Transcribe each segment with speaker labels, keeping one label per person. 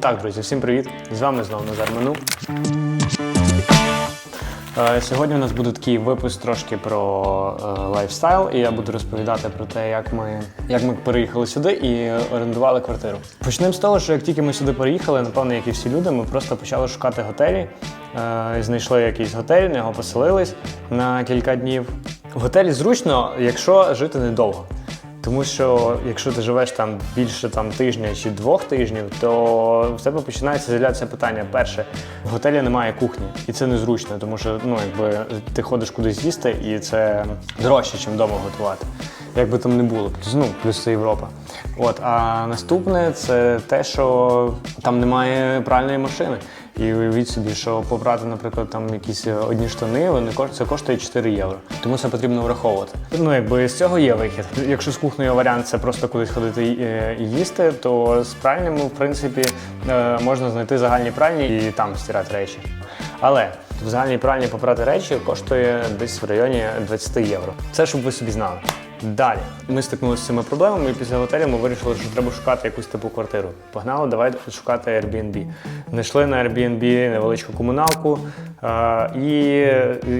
Speaker 1: так, друзі, всім привіт! З вами знову Назар Ману. Е, Сьогодні у нас буде такий випуск трошки про е, лайфстайл, і я буду розповідати про те, як ми, як ми переїхали сюди і орендували квартиру. Почнемо з того, що як тільки ми сюди переїхали, напевно, як і всі люди, ми просто почали шукати готелі. Е, Знайшли якийсь готель, на нього поселились на кілька днів. В готелі зручно, якщо жити недовго. Тому що якщо ти живеш там більше там тижня чи двох тижнів, то в тебе починається з'являтися питання. Перше, в готелі немає кухні, і це незручно, тому що ну якби ти ходиш кудись їсти, і це дорожче, ніж вдома готувати. Як би там не було, ну плюс це Європа. От а наступне це те, що там немає пральної машини. І уявіть собі, що побрати, наприклад, там якісь одні штани, вони це коштує 4 євро. Тому це потрібно враховувати. Ну якби з цього є вихід. Якщо з кухнею варіант це просто кудись ходити і, е, їсти, то з пральнями, в принципі, е, можна знайти загальні пральні і там стирати речі. Але в загальній пральні попрати речі коштує десь в районі 20 євро. Це щоб ви собі знали. Далі ми стикнулися з цими проблемами, і після готелю ми вирішили, що треба шукати якусь типу квартиру. Погнали, давай шукати Airbnb. Знайшли на Airbnb невеличку комуналку е, і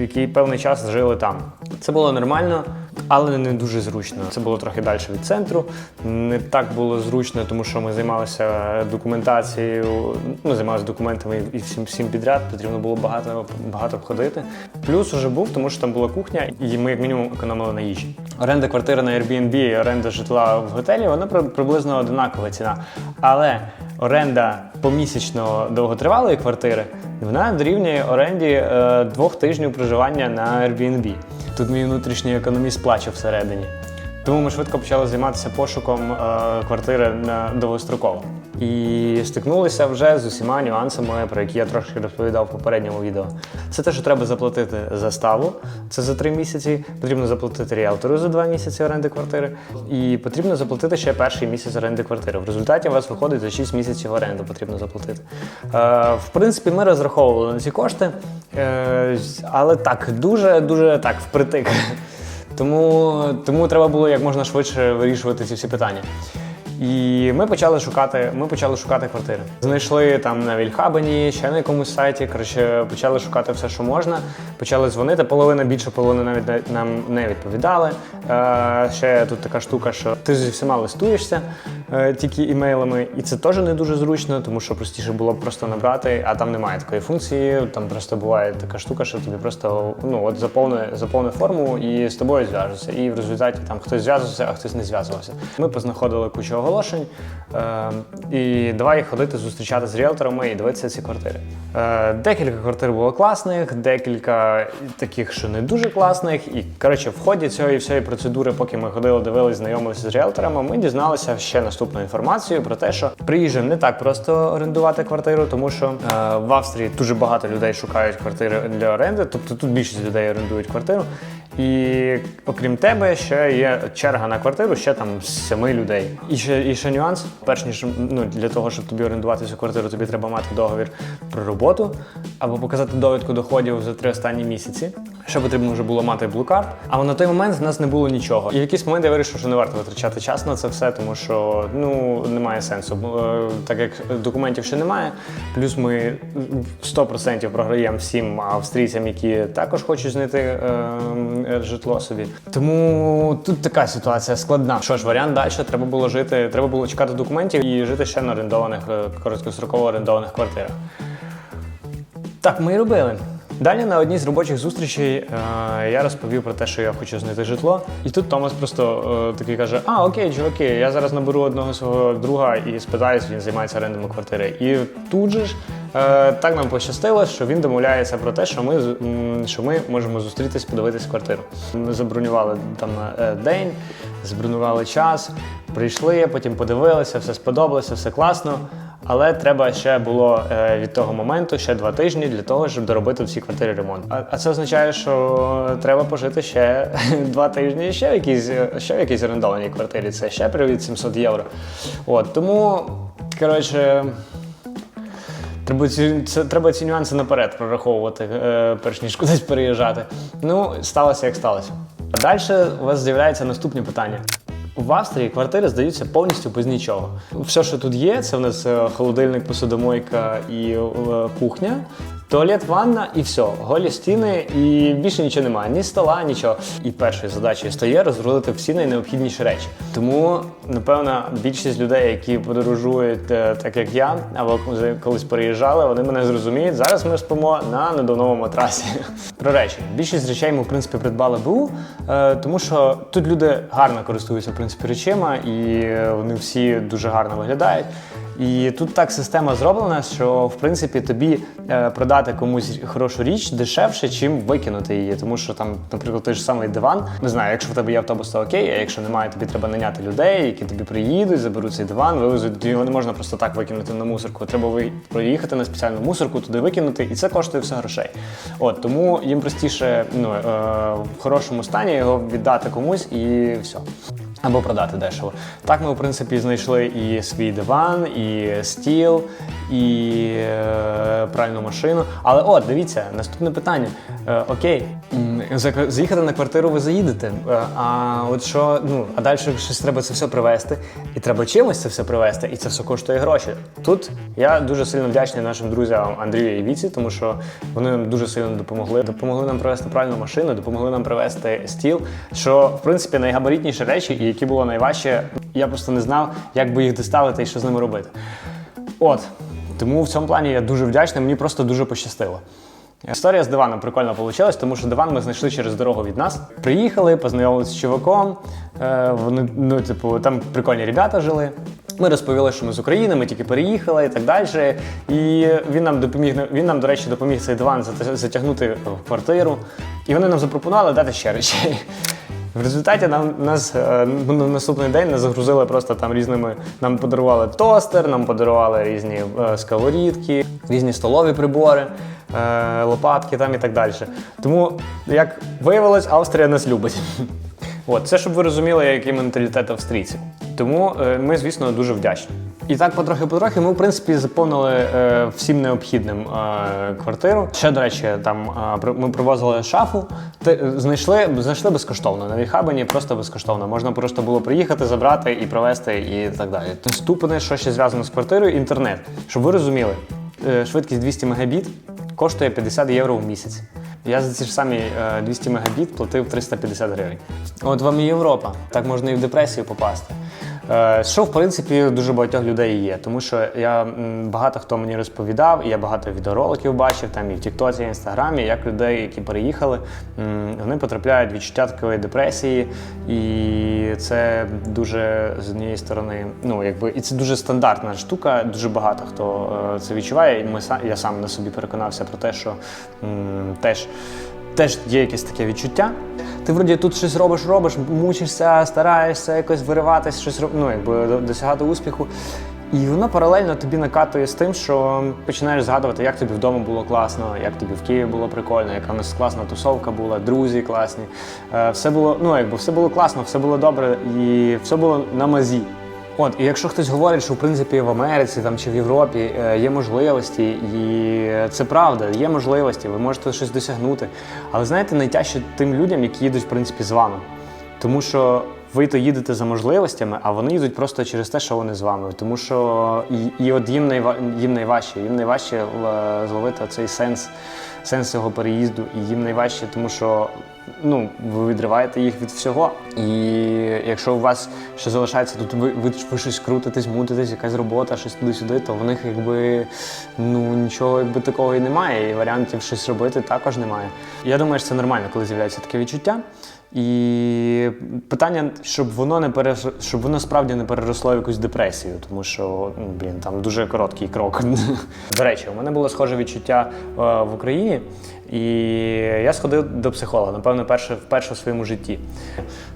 Speaker 1: який певний час жили там. Це було нормально, але не дуже зручно. Це було трохи далі від центру. Не так було зручно, тому що ми займалися документацією, ну, займалися документами і всім всім підряд. Потрібно було багато багато ходити. Плюс уже був, тому що там була кухня, і ми як мінімум економили на їжі. Оренда квартири на Airbnb і оренда житла в готелі вона приблизно одинакова ціна. Але оренда помісячно довготривалої квартири вона дорівнює оренді е, двох тижнів проживання на Airbnb. Тут мій внутрішній економіст плаче всередині. Тому ми швидко почали займатися пошуком е, квартири на довгостроково. І стикнулися вже з усіма нюансами, про які я трошки розповідав в попередньому відео. Це те, що треба заплатити заставу, це за три місяці. Потрібно заплатити ріелтору за два місяці оренди квартири. І потрібно заплатити ще перший місяць оренди квартири. В результаті у вас виходить за 6 місяців оренду потрібно заплатити. Е, в принципі, ми розраховували на ці кошти, е, але так, дуже дуже так впритик. Тому, тому треба було як можна швидше вирішувати ці всі питання. І ми почали шукати, ми почали шукати квартири. Знайшли там на Вільхабені, ще на якомусь сайті. Коротше, почали шукати все, що можна. Почали дзвонити. Половина більше, половина навіть нам не відповідали. Е, ще тут така штука, що ти зі всіма листуєшся тільки імейлами, і це теж не дуже зручно, тому що простіше було б просто набрати, а там немає такої функції. Там просто буває така штука, що тобі просто ну от заповни, заповни форму і з тобою зв'яжуться. І в результаті там хтось зв'язувався, а хтось не зв'язувався. Ми познаходили кучу оголошень е, і давай ходити зустрічати з ріелторами і дивитися ці квартири. Е, декілька квартир було класних, декілька таких, що не дуже класних. І коротше, в ході цієї всієї процедури, поки ми ходили, дивились, знайомилися з ріелторами, ми дізналися ще наступну інформацію про те, що приїжджим не так просто орендувати квартиру, тому що е, в Австрії дуже багато людей шукають квартири для оренди, тобто тут більшість людей орендують квартиру. І окрім тебе, ще є черга на квартиру ще там семи людей. І ще, і ще нюанс. Перш ніж ну, для того, щоб тобі орендувати цю квартиру, тобі треба мати договір про роботу або показати довідку доходів за три останні місяці. Ще потрібно вже було мати блукарт. А на той момент в нас не було нічого. І в якийсь момент я вирішив, що не варто витрачати час на це все, тому що ну немає сенсу. Е, Так як документів ще немає, плюс ми 100% програємо всім австрійцям, які також хочуть знайти е, житло собі. Тому тут така ситуація складна. Що ж, варіант далі треба було жити, треба було чекати документів і жити ще на орендованих е, короткостроково орендованих квартирах. Так ми і робили. Далі на одній з робочих зустрічей е, я розповів про те, що я хочу знайти житло. І тут Томас просто е, такий каже: А, окей, чуваки, я зараз наберу одного свого друга і спитаюсь, він займається орендами квартири. І тут же ж е, так нам пощастило, що він домовляється про те, що ми, що ми можемо зустрітись, подивитись квартиру. Ми забронювали там е, день, забронювали час, прийшли, потім подивилися, все сподобалося, все класно. Але треба ще було е, від того моменту ще два тижні для того, щоб доробити всі квартири ремонт. А, це означає, що треба пожити ще два тижні ще в якійсь, ще в якійсь орендованій квартирі. Це ще привід 700 євро. От тому, коротше. Треба ці, це, треба ці нюанси наперед прораховувати, е, перш ніж кудись переїжджати. Ну, сталося як сталося. Далі у вас з'являється наступні питання. В Австрії квартири здаються повністю без нічого. Все, що тут є, це в нас е, холодильник, посудомойка і е, кухня. Туалет, ванна і все. Голі стіни, і більше нічого немає. Ні стола, нічого. І першою задачею стає розрулити всі найнеобхідніші речі. Тому, напевно, більшість людей, які подорожують е, так як я, або колись переїжджали, вони мене зрозуміють. Зараз ми спимо на надувному матрасі. Про речі. Більшість речей ми в принципі придбали БУ, е, тому що тут люди гарно користуються в принципі речима, і е, вони всі дуже гарно виглядають. І тут так система зроблена, що в принципі тобі е, продати комусь хорошу річ дешевше, чим викинути її. Тому що там, наприклад, той ж самий диван. Не знаю, якщо в тебе є автобус, то окей, а якщо немає, тобі треба наняти людей, які тобі приїдуть, заберуть цей диван, вивезуть. Його не можна просто так викинути на мусорку. Треба ви- проїхати на спеціальну мусорку, туди викинути, і це коштує все грошей. От тому їм простіше ну, е, в хорошому стані його віддати комусь і все. Або продати дешево. Так ми, в принципі, знайшли і свій диван, і стіл, і е, пральну машину. Але от, дивіться, наступне питання. Е, окей, заїхати на квартиру ви заїдете. Е, а от що, ну, а далі щось треба це все привезти, і треба чимось це все привезти, і це все коштує гроші. Тут я дуже сильно вдячний нашим друзям Андрію і Віці, тому що вони нам дуже сильно допомогли. Допомогли нам привезти пральну машину, допомогли нам привезти стіл. Що в принципі найгабаритніші речі, і які було найважче, я просто не знав, як би їх доставити і що з ними робити. От. Тому в цьому плані я дуже вдячний, мені просто дуже пощастило. Історія з диваном прикольно вийшла, тому що диван ми знайшли через дорогу від нас. Приїхали, познайомилися з чуваком. Е, вони, ну, типу, там прикольні ребята жили. Ми розповіли, що ми з України, ми тільки переїхали і так далі. І він нам допоміг, він нам, до речі, допоміг цей диван зат- затягнути в квартиру. І вони нам запропонували дати ще речей. В результаті нам нас е, ну, на наступний день нас загрузили просто там різними. Нам подарували тостер, нам подарували різні е, сковорідки, різні столові прибори, е, лопатки там і так далі. Тому, як виявилось, Австрія нас любить. От, це щоб ви розуміли, який менталітет австрійців. Тому ми, звісно, дуже вдячні. І так, потрохи-потрохи, ми, в принципі, заповнили е, всім необхідним е, квартиру. Ще, до речі, там е, ми привозили шафу, те- знайшли, знайшли безкоштовно. На Вільхабені просто безкоштовно. Можна просто було приїхати, забрати і привезти, і так далі. Наступне, що ще зв'язано з квартирою, інтернет. Щоб ви розуміли, е, швидкість 200 мегабіт коштує 50 євро в місяць. Я за ці ж самі е, 200 мегабіт платив 350 гривень. От вам і Європа. Так можна і в депресію попасти. Е, Що в принципі дуже багатьох людей є, тому що я багато хто мені розповідав, і я багато відеороликів бачив там і в Тіктоці, і в Інстаграмі, як людей, які переїхали, вони потрапляють відчуття такої депресії, і це дуже з однієї сторони, ну якби і це дуже стандартна штука. Дуже багато хто е, це відчуває. І ми я сам на собі переконався про те, що теж теж є якесь таке відчуття. Ти вроді тут щось робиш, робиш, мучишся, стараєшся якось вириватися, щось ну, якби досягати успіху. І воно паралельно тобі накатує з тим, що починаєш згадувати, як тобі вдома було класно, як тобі в Києві було прикольно, яка в нас класна тусовка була, друзі класні. Е, Все було, ну якби все було класно, все було добре і все було на мазі. От, і якщо хтось говорить, що в принципі в Америці там чи в Європі е, є можливості, і це правда, є можливості, ви можете щось досягнути. Але знаєте, найтяжче тим людям, які їдуть в принципі з вами. Тому що ви то їдете за можливостями, а вони їдуть просто через те, що вони з вами. Тому що і, і от їм, найва, їм найважче, їм найважче е, зловити цей сенс, сенс цього переїзду, і їм найважче, тому що ну, ви відриваєте їх від всього. І якщо у вас ще залишається тут, ви, ви, ви щось крутитесь, мутитесь, якась робота, щось туди-сюди, то в них якби ну нічого якби такого і немає, і варіантів щось робити також немає. Я думаю, що це нормально, коли з'являється таке відчуття. І питання, щоб воно не перес... щоб воно справді не переросло в якусь депресію, тому що ну, блін, там дуже короткий крок. До речі, у мене було схоже відчуття е, в Україні, і я сходив до психолога, напевно, перше, вперше в своєму житті.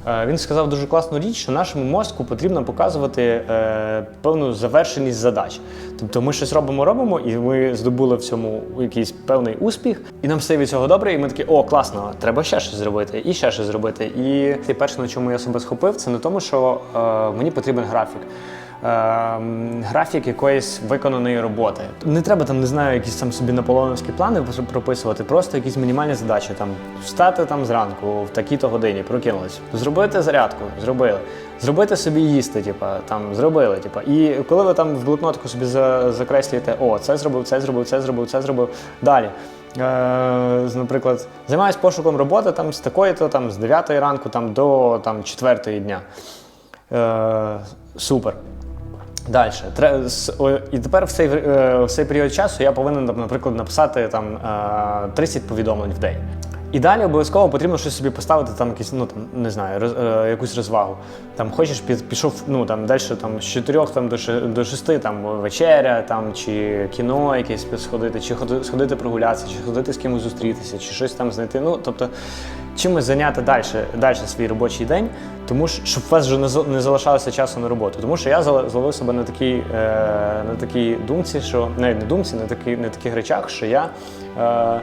Speaker 1: Е, він сказав дуже класну річ, що нашому мозку потрібно показувати е, певну завершеність задач. Тобто ми щось робимо, робимо, і ми здобули в цьому якийсь певний успіх, і нам стає від цього добре, і ми такі, о, класно, треба ще щось зробити, і ще щось зробити. І перше, на чому я себе схопив, це не тому, що е, мені потрібен графік. М, графік якоїсь виконаної роботи. Не треба там, не знаю, якісь там собі наполеоновські плани прописувати, просто якісь мінімальні задачі. Там встати там зранку в такій-то годині, прокинулись, зробити зарядку, зробили. Зробити собі їсти, типа там зробили. Типа, і коли ви там в блокнотку собі за- закреслюєте, о, це зробив, це зробив, це зробив, це зробив. Далі. Е, наприклад, займаюся пошуком роботи там з такої-то там з 9 ранку там, до там, 4 дня. Е, супер. Далі. І тепер в цей, е, в цей період часу я повинен, наприклад, написати там, е, 30 повідомлень в день. І далі обов'язково потрібно щось собі поставити, там якісь, ну там не знаю, роз, е, якусь розвагу. Там хочеш під, пішов ну там далі там з 4 там, до, ши- до 6 там вечеря, там чи кіно якесь сходити, чи ходи- сходити прогулятися, чи ходити з кимось зустрітися, чи щось там знайти. Ну тобто чимось зайняти далі, далі свій робочий день, тому що щоб у вас вже не, залишалося часу на роботу. Тому що я зловив себе на такій, е, на такій думці, що навіть не думці, на такій, на таких речах, що я. Е,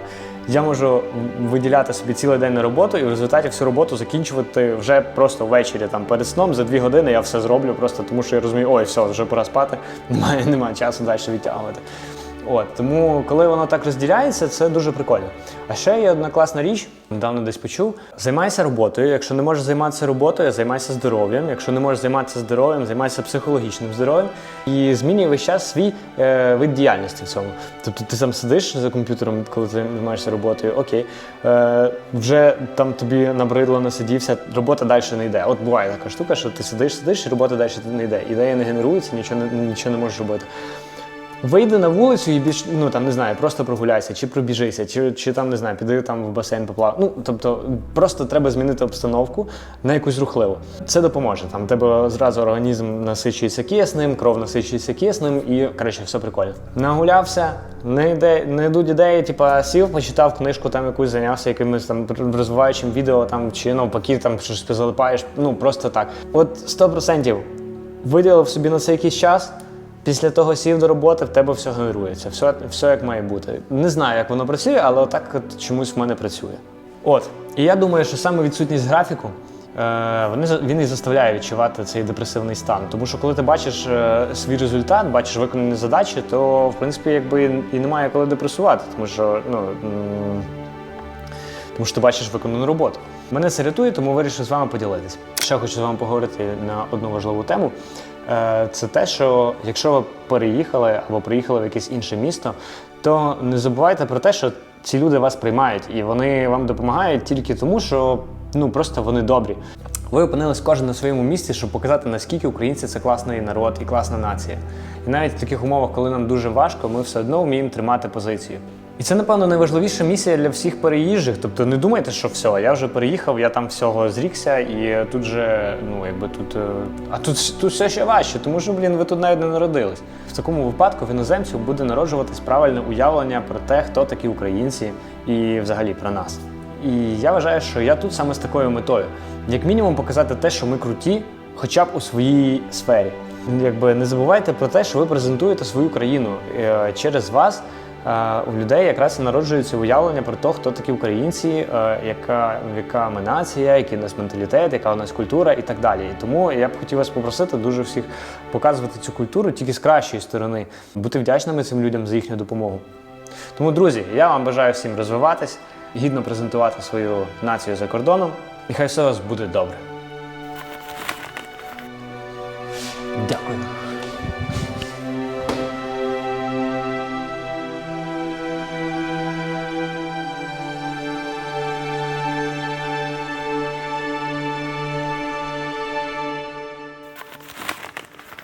Speaker 1: я можу виділяти собі цілий день на роботу і в результаті всю роботу закінчувати вже просто ввечері там перед сном за дві години я все зроблю, просто тому що я розумію, ой, все, вже пора спати, немає, немає часу далі відтягувати. От тому, коли воно так розділяється, це дуже прикольно. А ще є одна класна річ, недавно десь почув. Займайся роботою. Якщо не можеш займатися роботою, займайся здоров'ям. Якщо не можеш займатися здоров'ям, займайся психологічним здоров'ям і змінюй весь час свій е, вид діяльності в цьому. Тобто ти там сидиш за комп'ютером, коли ти займаєшся роботою, окей, е, вже там тобі набридло, насидівся, робота далі не йде. От буває така штука, що ти сидиш, сидиш, і робота далі не йде. Ідея не генерується, нічого не, нічого не можеш робити. Вийди на вулицю і більш, ну там не знаю, просто прогуляйся, чи пробіжися, чи, чи там не знаю, піди там в басейн поплав. Ну тобто, просто треба змінити обстановку на якусь рухливу. Це допоможе. Там тебе зразу організм насичується киснем, кров насичується киснем і коротше, все прикольно. Нагулявся, не йде, не йдуть ідеї, типа сів, почитав книжку, там якусь зайнявся якимось там розвиваючим відео, там чи навпаки, там щось залипаєш. Ну просто так. От 100% виділив собі на це якийсь час. Після того сів до роботи, в тебе все генерується, все, все як має бути. Не знаю, як воно працює, але отак от чомусь в мене працює. От. І я думаю, що саме відсутність графіку е, він і заставляє відчувати цей депресивний стан. Тому що коли ти бачиш е, свій результат, бачиш виконані задачі, то в принципі якби і немає коли депресувати, тому що ну. тому що ти бачиш виконану роботу. Мене це рятує, тому вирішив з вами поділитися. Ще хочу з вами поговорити на одну важливу тему. Е, Це те, що якщо ви переїхали або приїхали в якесь інше місто, то не забувайте про те, що ці люди вас приймають і вони вам допомагають тільки тому, що ну просто вони добрі. Ви опинились кожен на своєму місці, щоб показати, наскільки українці це класний народ і класна нація. І навіть в таких умовах, коли нам дуже важко, ми все одно вміємо тримати позицію. І це, напевно, найважливіша місія для всіх переїжджих. Тобто не думайте, що все, я вже переїхав, я там всього зрікся, і тут же, ну якби тут. е, А тут, тут все ще важче, тому що, блін, ви тут навіть не народились. В такому випадку в іноземців буде народжуватись правильне уявлення про те, хто такі українці і взагалі про нас. І я вважаю, що я тут саме з такою метою. Як мінімум показати те, що ми круті, хоча б у своїй сфері. Якби не забувайте про те, що ви презентуєте свою країну Е, через вас. У людей якраз і народжується уявлення про те, хто такі українці, е, яка, яка ми нація, який у нас менталітет, яка у нас культура і так далі. І тому я б хотів вас попросити дуже всіх показувати цю культуру тільки з кращої сторони, бути вдячними цим людям за їхню допомогу. Тому, друзі, я вам бажаю всім розвиватись, гідно презентувати свою націю за кордоном, і хай все у вас буде добре. Дякую.